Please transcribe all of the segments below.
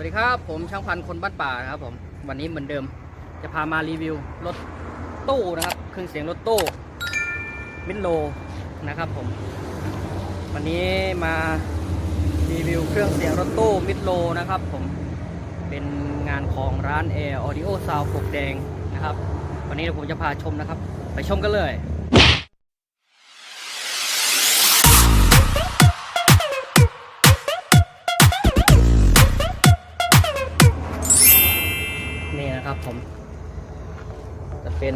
วัสดีครับ ผมช่างพันธ์คนบ้านป่านครับผมวันนี้เหมือนเดิม จะพามารีวิวรถตู้นะครับเครื่องเสียงรถตู้มิดโลนะครับผม วันนี้มารีวิวเครื่องเสียงรถตู้มิดโลนะครับ ผมเป็นงานของร้าน Air Audio Sound ปกแดงนะครับ วันนี้ผมจะพาชมนะครับ ไปชมกันเลย นะครับผม จะเป็น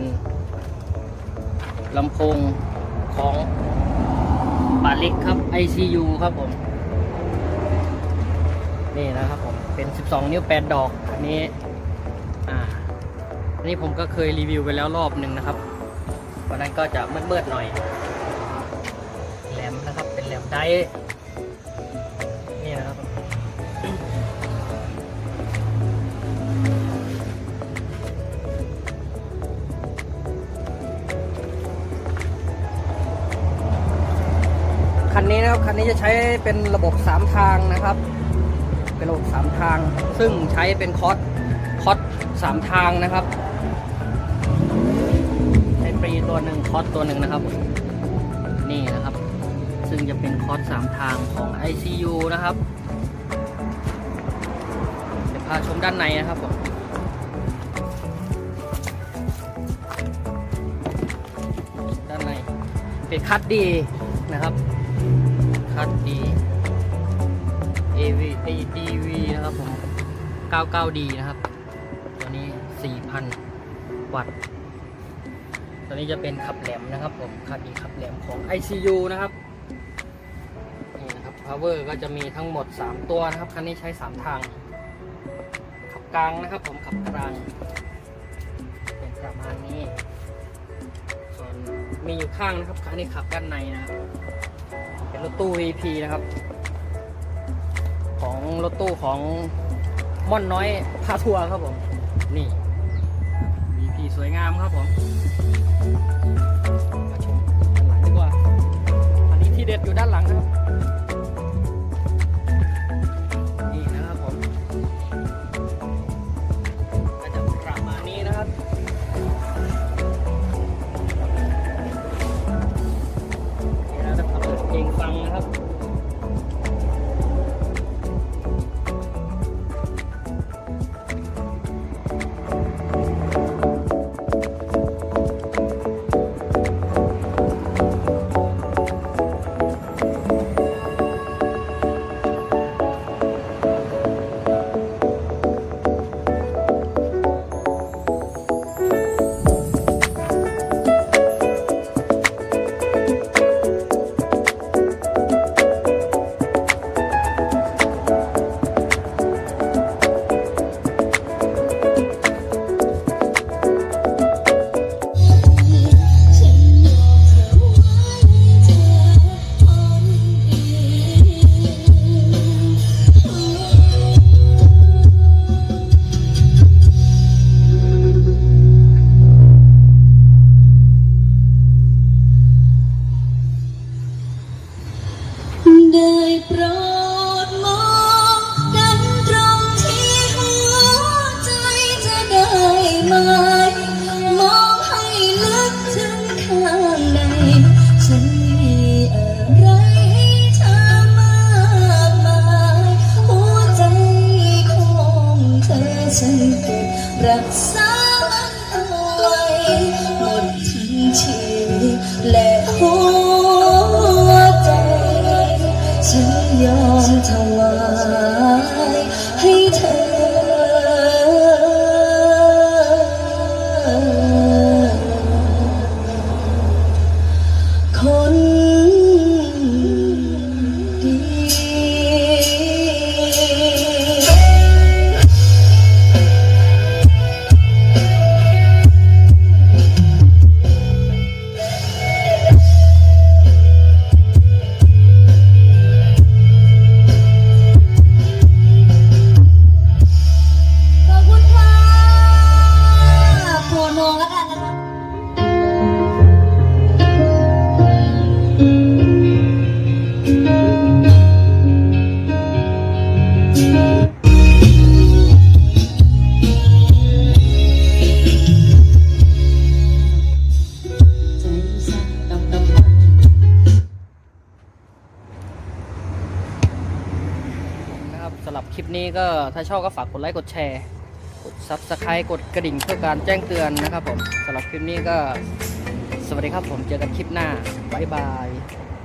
ลำโพงของปาลิกครับ ICU ครับผม นี่นะครับผม เป็น 12 นิ้ว 8 ดอก อันนี้ อ่าอันนี้ผมก็เคยรีวิวไปแล้วรอบหนึ่งนะครับวันนั้นก็จะมืดๆหน่อย แหลมนะครับ เป็นแหลมได นนี้นะครับ คันนี้จะใช้เป็นระบบ 3 ทางนะครับ เป็นระบบ 3 ทาง ซึ่งใช้เป็นคอสคอร์ส3ทางนะครับ ใช้ปรีตัวหนึ่งคอสตัวหนึ่งนะครับ นี่นะครับ ซึ่งจะเป็นคอร์ส3ทางของ ICU นะครับเดี๋ยวพาชมด้านในนะครับผมด้านในเป็นคัดดีนะครับ คัดดี AV DV นะครับผม 99D นะครับ ตัวนี้ 4,000 วัตต์ ตัวนี้จะเป็นขับแหลมนะครับผมคัดดีขับแหลมของ ICU นะครับ นี่นะครับ power ก็จะมีทั้งหมด 3 ตัวนะครับ คันนี้ใช้ 3 ทาง ขับกลางนะครับผม ขับกลาง เป็นประมาณนี้ ส่วนมีอยู่ข้างนะครับ คันนี้ขับด้านในนะครับ รถตู้ VP นะครับ ของรถตู้ของม่อนน้อยพาทัวร์ครับผม นี่ VP สวยงามครับผม ทลา ก็ถ้าชอบก็ฝากกดไลค์กดแชร์ กด Subscribe กดกระดิ่งเพื่อการแจ้งเตือนนะครับผมสำหรับคลิปนี้ก็สวัสดีครับผมเจอกันคลิปหน้าบ๊ายบาย